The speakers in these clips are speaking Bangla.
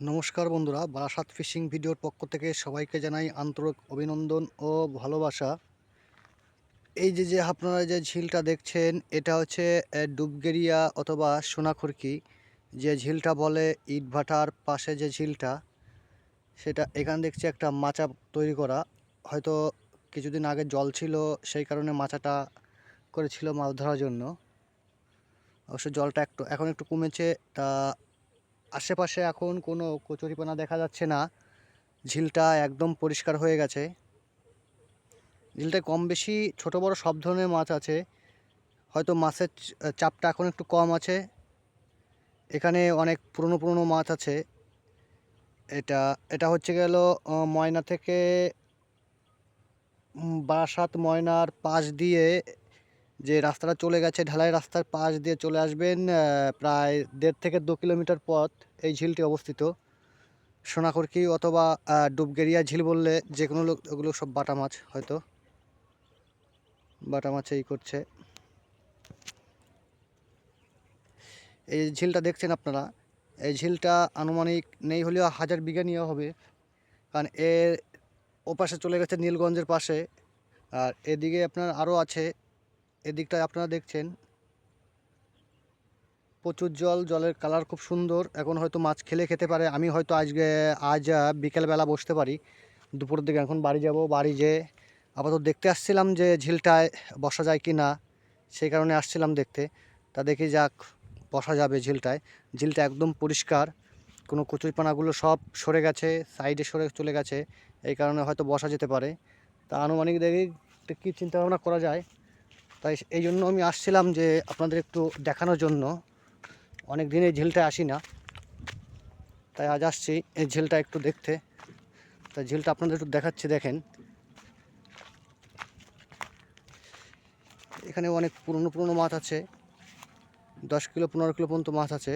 নমস্কার বন্ধুরা, বারাসাত ফিশিং ভিডিওর পক্ষ থেকে সবাইকে জানাই আন্তরিক অভিনন্দন ও ভালোবাসা। এই যে যে আপনারা যে ঝিলটা দেখছেন, এটা হচ্ছে ডুবগেরিয়া অথবা সোনাখুরকি। যে ঝিলটা বলে ইটভাটার পাশে যে ঝিলটা, সেটা এখানে দেখছি একটা মাচা তৈরি করা। হয়তো কিছুদিন আগে জল ছিল, সেই কারণে মাচাটা করেছিল মাছ ধরার জন্য। অবশ্য জলটা একটু, এখন একটু কমেছে, তা আশেপাশে এখন কোনো কচুরিপানা দেখা যাচ্ছে না। ঝিলটা একদম পরিষ্কার হয়ে গেছে। ঝিলটায় কম বেশি ছোট বড় সব ধরনের মাছ আছে। হয়তো মাছের চাপটা এখন একটু কম আছে। এখানে অনেক পুরনো পুরনো মাছ আছে। এটা এটা হচ্ছে গেল ময়না থেকে বারাসাত ময়নার পাশ দিয়ে যে রাস্তাটা চলে গেছে, ঢালাই রাস্তার পাশ দিয়ে চলে আসবেন প্রায় দেড় থেকে দু কিলোমিটার পথ এই ঝিলটি অবস্থিত। সোনাখুরকি অথবা ডুবগেরিয়া ঝিল বললে যে কোনো লোক, ওগুলো সব বাটা মাছ হয়তো। বাটা মাছ এই করছে। এই ঝিলটা দেখছেন আপনারা? এই ঝিলটা আনুমানিক নেই হলেও হাজার বিঘা নিয়ে হবে। কারণ এর ওপাশে চলে গেছে নীলগঞ্জের পাশে। আর এদিকে আপনার আরও আছে এদিকটায় আপনারা দেখছেন, প্রচুর জল, জলের কালার খুব সুন্দর। এখন হয়তো মাছ খেলে খেতে পারে। আমি হয়তো আজকে, আজ বিকেলবেলা বসতে পারি। দুপুরের দিকে এখন বাড়ি যাব। বাড়ি যেয়ে আপাতত দেখতে আসছিলাম যে ঝিলটায় বসা যায় কি না সেই কারণে আসছিলাম দেখতে। তা দেখি যাক, বসা যাবে ঝিলটায়। ঝিলটা একদম পরিষ্কার। কোনো কচুরিপানাগুলো সব সরে গেছে, সাইডে সরে চলে গেছে। এই কারণে হয়তো বসা যেতে পারে। তা আনুমানিক দেখি কী চিন্তাভাবনা করা যায়। তাই এই জন্য আমি আসছিলাম যে আপনাদের একটু দেখানোর জন্য। অনেক দিন এই ঝিলটায় আসি না। তাই আজ আসছি এই ঝিলটা একটু দেখতে। তাই ঝিলটা আপনাদের একটু দেখাচ্ছি, দেখেন। এখানে অনেক পুরনো পুরনো মাছ আছে। দশ কিলো, পনেরো কিলো পর্যন্ত মাছ আছে।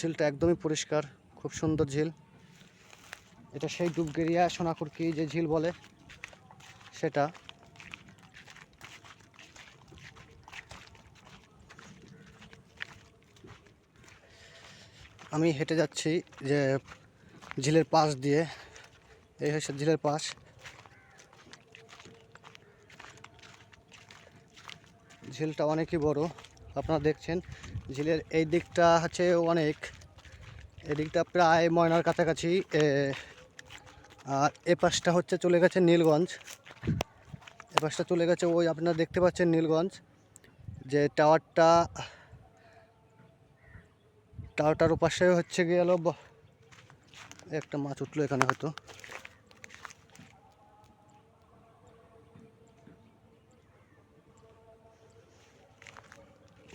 ঝিলটা একদমই পরিষ্কার, খুব সুন্দর ঝিল। এটা সেই ডুবগেরিয়া সোনাকুরকি যে ঝিল বলে, সেটা। আমি হেঁটে যাচ্ছি যে ঝিলের পাশ দিয়ে, এই হচ্ছে ঝিলের পাশ। ঝিলটা অনেকই বড়। আপনারা দেখছেন, ঝিলের এই দিকটা হচ্ছে অনেক। এদিকটা প্রায় ময়নার কাছাকাছি আর এ পাশটা হচ্ছে চলে গেছে নীলগঞ্জ। এ পাশটা চলে গেছে ওই আপনারা দেখতে পাচ্ছেন নীলগঞ্জ, যে টাওয়ারটা, টাওয়ারটার ওপাশে হচ্ছে গেল একটা মাছ উঠল এখানে হয়তো।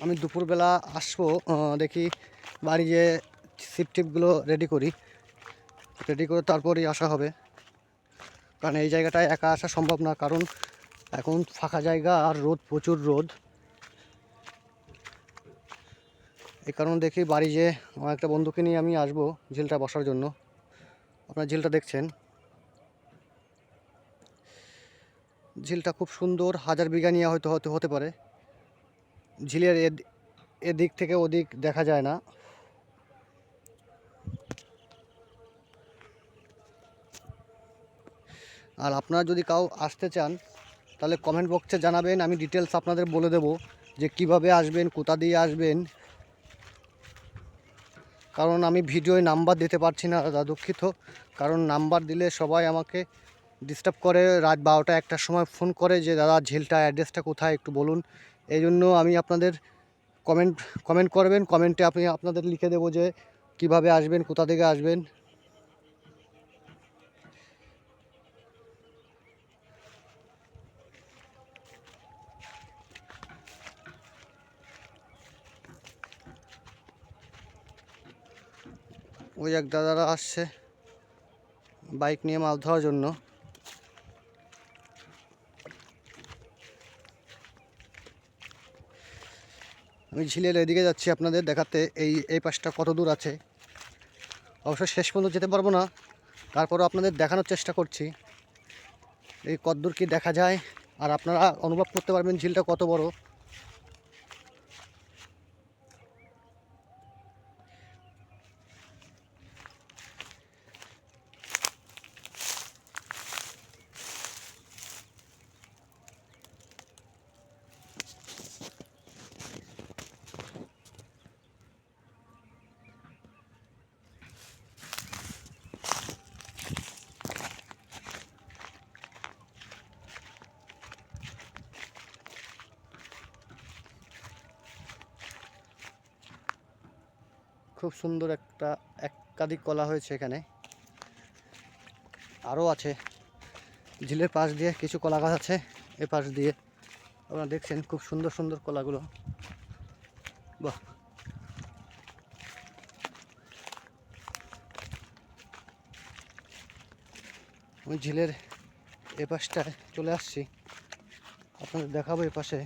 আমি দুপুরবেলা আসব দেখি বাড়ি যে সিপ টিপগুলো রেডি করি। রেডি করে তারপরেই আসা হবে। কারণ এই জায়গাটায় একা আসা সম্ভব না, কারণ এখন ফাঁকা জায়গা আর রোদ, প্রচুর রোদ। এই কারণে দেখি বাড়ি যে আমার একটা বন্ধুকে নিয়ে আমি আসব ঝিলটা বসার জন্য। আপনার ঝিলটা দেখছেন। ঝিলটা খুব সুন্দর, হাজার বিঘা নিয়ে হয়তো হতে হতে পারে। ঝিলের এদ- এদিক থেকে ওদিক দেখা যায় না। আর আপনারা যদি কাউ আসতে চান, তাহলে কমেন্ট বক্সে জানাবেন, আমি ডিটেলস আপনাদের বলে দেব যে কীভাবে আসবেন, কোথা দিয়ে আসবেন। কারণ আমি ভিডিওয় নাম্বার দিতে পারছি না, দাদা দুঃখিত। কারণ নাম্বার দিলে সবাই আমাকে ডিস্টার্ব করে। রাত বারোটা একটার সময় ফোন করে যে, দাদা ঝিলটা অ্যাড্রেসটা কোথায়? একটু বলুন। এই জন্য আমি আপনাদের কমেন্ট কমেন্ট করবেন কমেন্টে আপনি আপনাদের লিখে দেবো যে কীভাবে আসবেন, কোথা থেকে আসবেন। ওই এক দাদারা আসছে বাইক নিয়ে মাছ ধরার জন্য। আমি ঝিলের এদিকে যাচ্ছি আপনাদের দেখাতে। এই এই পাশটা কত দূর আছে? অবশ্য শেষ পর্যন্ত যেতে পারব না। তারপরও আপনাদের দেখানোর চেষ্টা করছি। এই কতদূর কি দেখা যায়? আর আপনারা অনুভব করতে পারবেন ঝিলটা কত বড়। খুব সুন্দর একটা একাধিক কলা হয়েছে এখানে। আরও আছে। ঝিলের পাশ দিয়ে কিছু কলা গাছ আছে এ পাশ দিয়ে। আপনারা দেখছেন খুব সুন্দর সুন্দর কলাগুলো। বাহ। আমি ঝিলের এ পাশটায় চলে আসছি। আপনাদের দেখাবো এ পাশে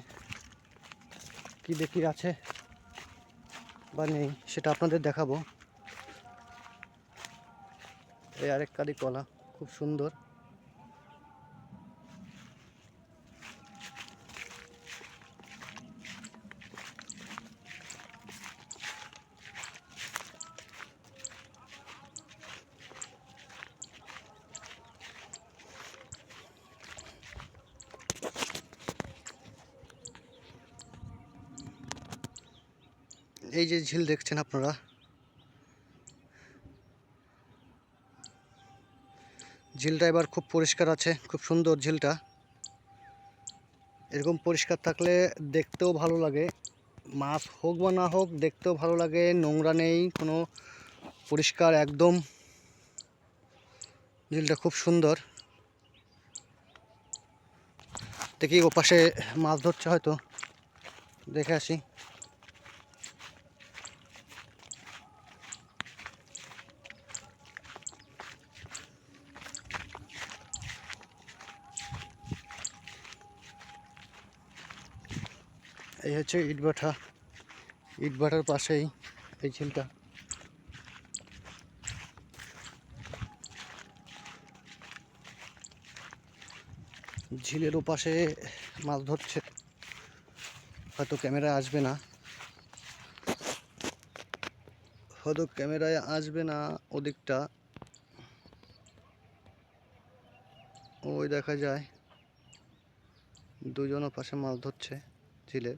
কী দেখি আছে। বা নেই সেটা আপনাদের দেখাবো। এই আরেক কালি কলা খুব সুন্দর। এই যে ঝিল দেখছেন আপনারা? ঝিলটা এবার খুব পরিষ্কার আছে, খুব সুন্দর ঝিলটা। এরকম পরিষ্কার থাকলে দেখতেও ভালো লাগে। মাছ হোক বা না হোক, দেখতেও ভালো লাগে, নোংরা নেই, কোনো পরিষ্কার একদম। ঝিলটা খুব সুন্দর। দেখি ওপাশে মাছ ধরছে হয়তো। দেখে আসি। এই হচ্ছে ইটভাটা ইটভাটার পাশেই এই ঝিলটা। ঝিলের ওপাশে মাছ ধরছে। হয়তো ক্যামেরায় আসবে না। হয়তো ক্যামেরায় আসবে না ওদিকটা। ওই দেখা যায়। দুজন পাশে মাছ ধরছে ঝিলের।